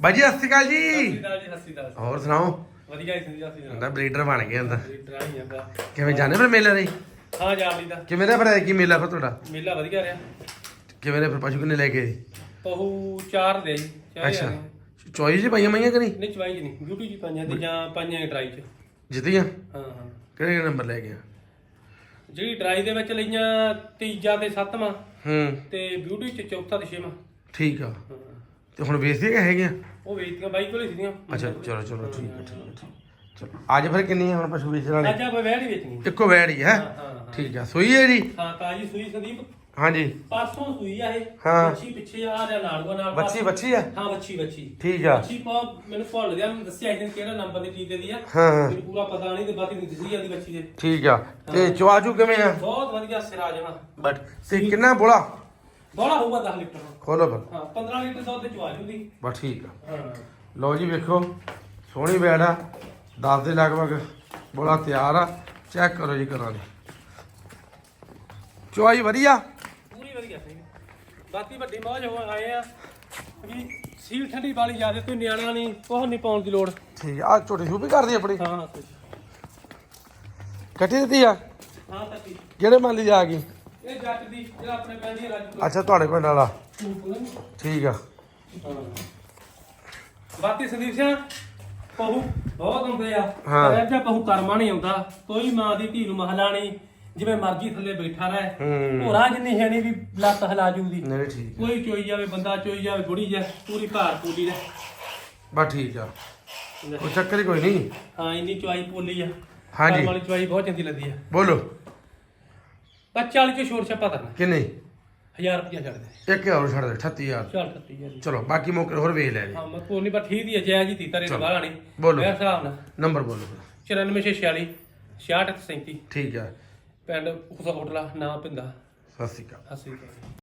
ਬਾਈ ਜੀ। ਸਤਿ ਸ਼੍ਰੀ ਅਕਾਲ ਜੀ ਹੋਰ ਸੁਣਾਓ? ਵਧੀਆ ਹੀ ਸੰਜਾ ਸੀ ਹੁੰਦਾ ਬਰੀਡਰ ਬਣ ਗਿਆ ਹੁੰਦਾ ਜਾਂਦਾ ਕਿਵੇਂ ਜਾਣੇ ਫਿਰ ਮੇਲੇ ਲਈ? ਹਾਂ ਜਾ ਲਈ ਦਾ ਕਿਵੇਂ ਦਾ ਫਿਰ ਕੀ ਮੇਲਾ ਫਿਰ ਤੁਹਾਡਾ? ਮੇਲਾ ਵਧੀਆ ਰਿਹਾ। ਕਿਵੇਂ ਦੇ ਫਿਰ ਪਸ਼ੂ ਕਿੰਨੇ ਲੈ ਕੇ ਆਏ? ਪਹੂ ਚਾਰ ਦੇ ਜੀ ਚਾਰ ਅੱਛਾ। ਜਾਣੇ। ਚੋਈ ਜੀ ਪਾਈਆਂ ਮਾਈਆਂ ਕਿ ਨਹੀਂ? ਨਹੀਂ ਚਵਾਈ ਜੀ ਨਹੀਂ ਬਿਊਟੀ ਜੀ ਪਾਈਆਂ ਤੇ ਜਾਂ ਪਾਈਆਂ ਡਰਾਈ ਚ। ਜਿੱਤੀਆਂ? ਹਾਂ ਹਾਂ। ਕਿਹੜੇ ਨੰਬਰ ਲੈ ਕੇ ਆ ਜਿਹੜੀ ਡਰਾਈ ਦੇ ਵਿੱਚ ਲਈਆਂ ਤੀਜਾ ਤੇ ਸੱਤਵਾਂ ਹੂੰ। ਤੇ ਬਿਊਟੀ ਚ ਚੌਥਾ ਤੇ ਛੇਵਾਂ। ਠੀਕ ਆ। ਹਾਂ। ਤੇ ਹੁਣ ਵੇਚਦੀਆਂ ਕਿ ਹੈਗੀਆਂ? ਉਹ ਵੇਚਦੀਆਂ ਬਾਈ ਕੋਲੇ ਸੀਗੀਆਂ। ਅੱਛਾ ਚਲੋ ਚਲੋ ਠੀਕ ਹੈ ਠੀਕ ਹੈ ਠੀਕ ਹੈ। ਚਲੋ ਅੱਜ ਫਿਰ ਕਿੰਨੀਆਂ ਹੁਣ ਪਸ਼ੂ ਵੇਚਣ ਵਾਲੇ ਅੱਜ ਆਪਾਂ ਵੈੜ ਹੀ ਵੇਚਣੀ ਇੱਕੋ ਵੈੜ ਹੀ ਹੈ ਹਾਂ? ਹਾਂ ਹਾਂ। ਠੀਕ ਆ ਸੂਈ ਹੈ ਜੀ? ਹਾਂ ਤਾਜੀ ਸੂਈ ਸੰਦੀਪ। ਹਾਂਜੀ। ਪਾਸੋਂ ਸੂਈ ਆ ਇਹ। ਹਾਂ। ਬੱਚੀ ਪਿੱਛੇ ਆ ਰਿਹਾ ਲਾੜਵਾ ਨਾਲ ਬੱਚੀ ਬੱਚੀ ਆ? ਹਾਂ ਬੱਚੀ ਬੱਚੀ ਠੀਕ ਆ। ਬੱਚੀ ਪਾ ਮੈਨੂੰ ਭੁੱਲ ਗਿਆ ਮੈਨੂੰ ਦੱਸਿਆ ਇਹਨੇ ਕਿਹੜਾ ਨੰਬਰ ਦੇ ਟੀਕੇ ਦੀ ਆ। ਹਾਂ ਹਾਂ। ਮੈਨੂੰ ਪੂਰਾ ਪਤਾ ਨਹੀਂ ਤੇ ਬਾਕੀ ਦਿਸੀ ਜਾਂਦੀ ਬੱਚੀ ਦੇ। ਠੀਕ ਆ। ਤੇ ਚਵਾਜੂ ਕਿਵੇਂ ਆ? ਬਹੁਤ ਵਧੀਆ ਸਿਰਾ ਜਮਾ ਬਟ ਤੇ ਕਿੰਨਾ ਬੋਲਾ ਬੋਲਾ ਹੋਊਗਾ 10 ਲੀਟਰ। ਖੋਲੋ ਫਿਰ। ਹਾਂ 15 ਲੀਟਰ ਦੁੱਧ ਚਵਾ ਜੂਗੀ। ਬਸ ਠੀਕ ਆ। ਹਾਂ। ਲਓ ਜੀ ਵੇਖੋ ਸੋਹਣੀ ਬੈੜ ਆ। 10 ਦੇ ਲਗਭਗ ਬੋਲਾ ਤਿਆਰ ਆ। ਚੈੱਕ ਕਰੋ ਜੀ ਕਰਾਂ ਦੀ। ਚੁਆਈ ਵਧੀਆ? ਪੂਰੀ ਵਧੀਆ ਸੀ ਬਾਕੀ ਵੱਡੀ ਮੌਜ ਹੋ ਆਏ ਆ। ਵੀ ਸੀਲ ਠੰਡੀ ਵਾਲੀ ਜ਼ਿਆਦਾ ਕੋਈ ਨਿਆਣਾ ਨਹੀਂ ਕੋਹ ਨਹੀਂ ਪਾਉਣ ਦੀ ਲੋੜ। ਠੀਕ ਆ ਛੋਟੀ ਸੂਪੀ ਕਰਦੀ ਆਪਣੀ? ਹਾਂ ਕੱਟੀ ਦਿੱਤੀ ਆ? ਹਾਂ ਤੱਕੀ ਕਿਹੜੇ ਮੰਨ ਲਈ ਜਾ ਗਈ? ਇਹ ਜੱਟ ਦੀ ਜਿਹੜਾ ਆਪਣੇ ਪੈਂਦੀ ਰਾਜ ਅੱਛਾ ਤੁਹਾਡੇ ਪਿੰਡ ਵਾਲਾ। ਠੀਕ ਆ। ਬਾਕੀ ਸੰਦੀਪ ਸਿੰਘ ਪਹੂ ਬਹੁਤ ਹੁੰਦੇ ਆ। ਹਾਂ। ਪਰ ਇਹਦਾ ਪਹੂ ਕਰਮਾ ਨਹੀਂ ਆਉਂਦਾ। ਕੋਈ ਮਾਂ ਦੀ ਧੀ ਨੂੰ ਮਹਲਾ ਨਹੀਂ। ਜਿਵੇਂ ਮਰਜ਼ੀ ਥੱਲੇ ਬੈਠਾ ਰਹੇ। ਹੂੰ। ਹੋਰਾਂ ਜਿੰਨੀ ਹੈਣੀ ਵੀ ਲੱਤ ਹਲਾ ਜੂਦੀ ਨਹੀਂ ਠੀਕ ਕੋਈ ਚੋਈ ਜਾਵੇ ਬੰਦਾ ਚੋਈ ਜਾਵੇ ਬੁੜੀ ਜਾ ਪੂਰੀ ਭਾਰ ਪੂਲੀ ਦਾ। ਬਸ ਠੀਕ ਆ। ਕੋਈ ਚੱਕਰ ਹੀ ਕੋਈ ਨਹੀਂ। ਹਾਂ ਇੰਨੀ ਚਵਾਈ ਪੋਲੀ ਆ। ਹਾਂਜੀ। ਕਰਮ ਵਾਲੀ ਚਵਾਈ ਬਹੁਤ ਚੰਗੀ ਲੱਗਦੀ ਆ। ਬੋਲੋ। ਬਸ 40 ਚ ਛੋੜ ਛੱਪਾ ਕਰਨਾ। ਕਿੰਨੇ? 1000 ਰੁਪਇਆ ਛੱਡ ਦੇ। ਇੱਕ ਹੋਰ ਛੱਡ ਦੇ 38000 ਚੱਲ ਚਲੋ ਬਾਕੀ ਮੌਕੇ ਹੋਰ ਵੇਖ ਲੈ ਜੀ। ਹਾਂ ਮੈਂ ਕੋਈ ਨਹੀਂ ਪਰ ਠੀਕ ਦੀ ਆ ਜੈ ਜੀ ਤੀ ਤਰੇ ਚਲੋ। ਲਾਣੀ ਬੋਲੋ। ਮੇਰੇ ਹਿਸਾਬ ਨਾਲ ਨੰਬਰ ਬੋਲੋ 9446 6637 ਠੀਕ ਆ ਪਿੰਡ ਉਸਾ ਹੋਟਲਾ ਨਾ ਪਿੰਦਾ। ਸਤਿ ਸ਼੍ਰੀ ਅਕਾਲ। ਅਸੀਂ